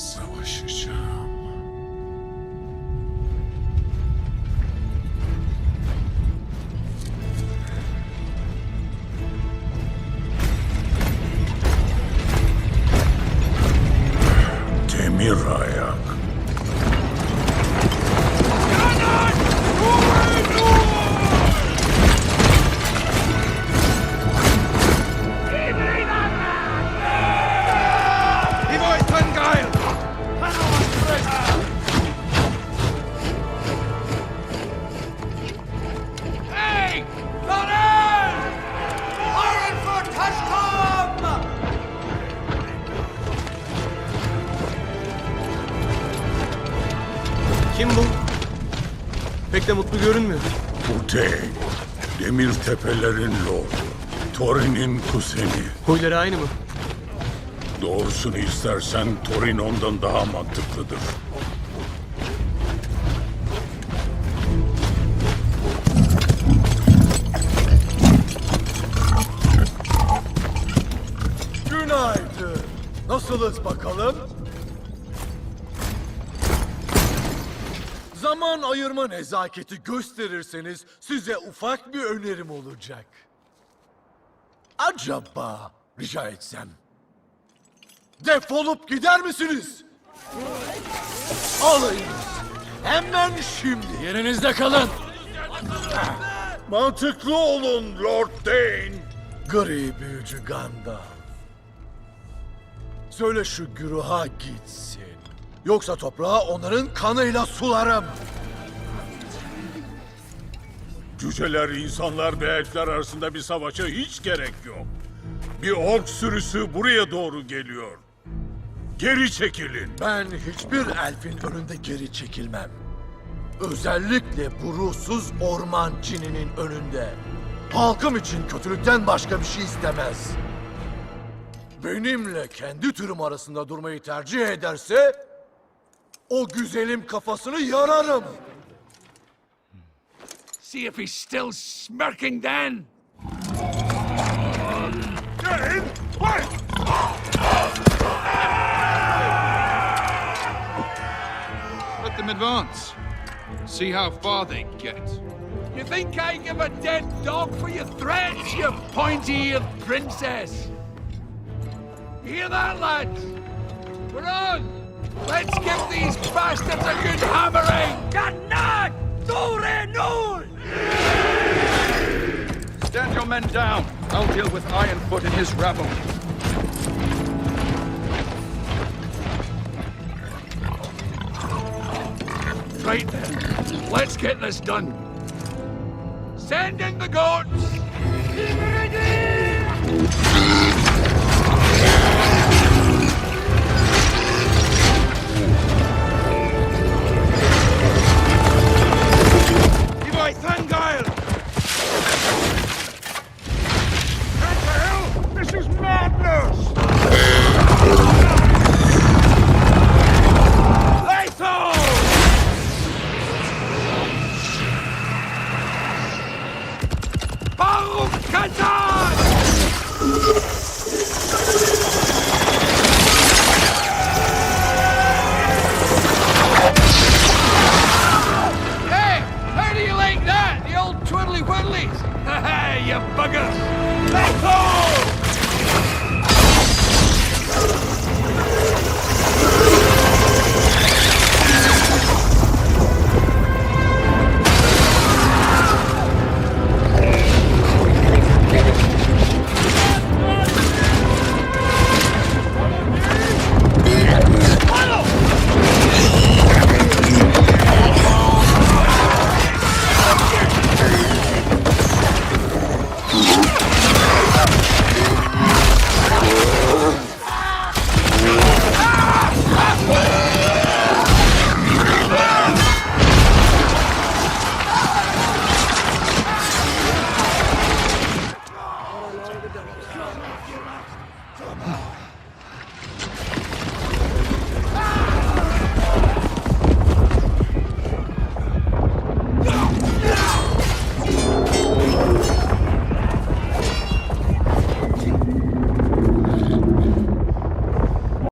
Savaşacağım. Demir Kim bu? Pek de mutlu görünmüyor. Utey. Demir tepelerin lordu. Thorin'in kuzeni. Huyları aynı mı? Doğrusunu istersen Thorin ondan daha mantıklıdır. Günaydın. Nasılız bakalım? Zaman ayırma nezaketi gösterirseniz size ufak bir önerim olacak. Acaba rica etsem defolup gider misiniz? Alayım. Hemen şimdi. Yerinizde kalın. Mantıklı olun Lord Dane. Gri büyücü Gandalf. Söyle şu güruha gitsin. Yoksa toprağı onların kanıyla sularım. Cüceler, insanlar ve elfler arasında bir savaşa hiç gerek yok. Bir ork sürüsü buraya doğru geliyor. Geri çekilin. Ben hiçbir elfin önünde geri çekilmem. Özellikle bu ruhsuz orman cininin önünde. Halkım için kötülükten başka bir şey istemez. Benimle kendi türüm arasında durmayı tercih ederse... ...o güzelim kafasını yararım. See if he's still smirking then. Let them advance. See how far they get. You think I give a dead dog for your threats, you pointy-eared princess? You hear that, lads? We're on! Let's give these bastards a good hammering! Ganad! Dore! Stand your men down. I'll deal with Ironfoot and his rabble. Right then, let's get this done. Send in the goats! 看他！Come on.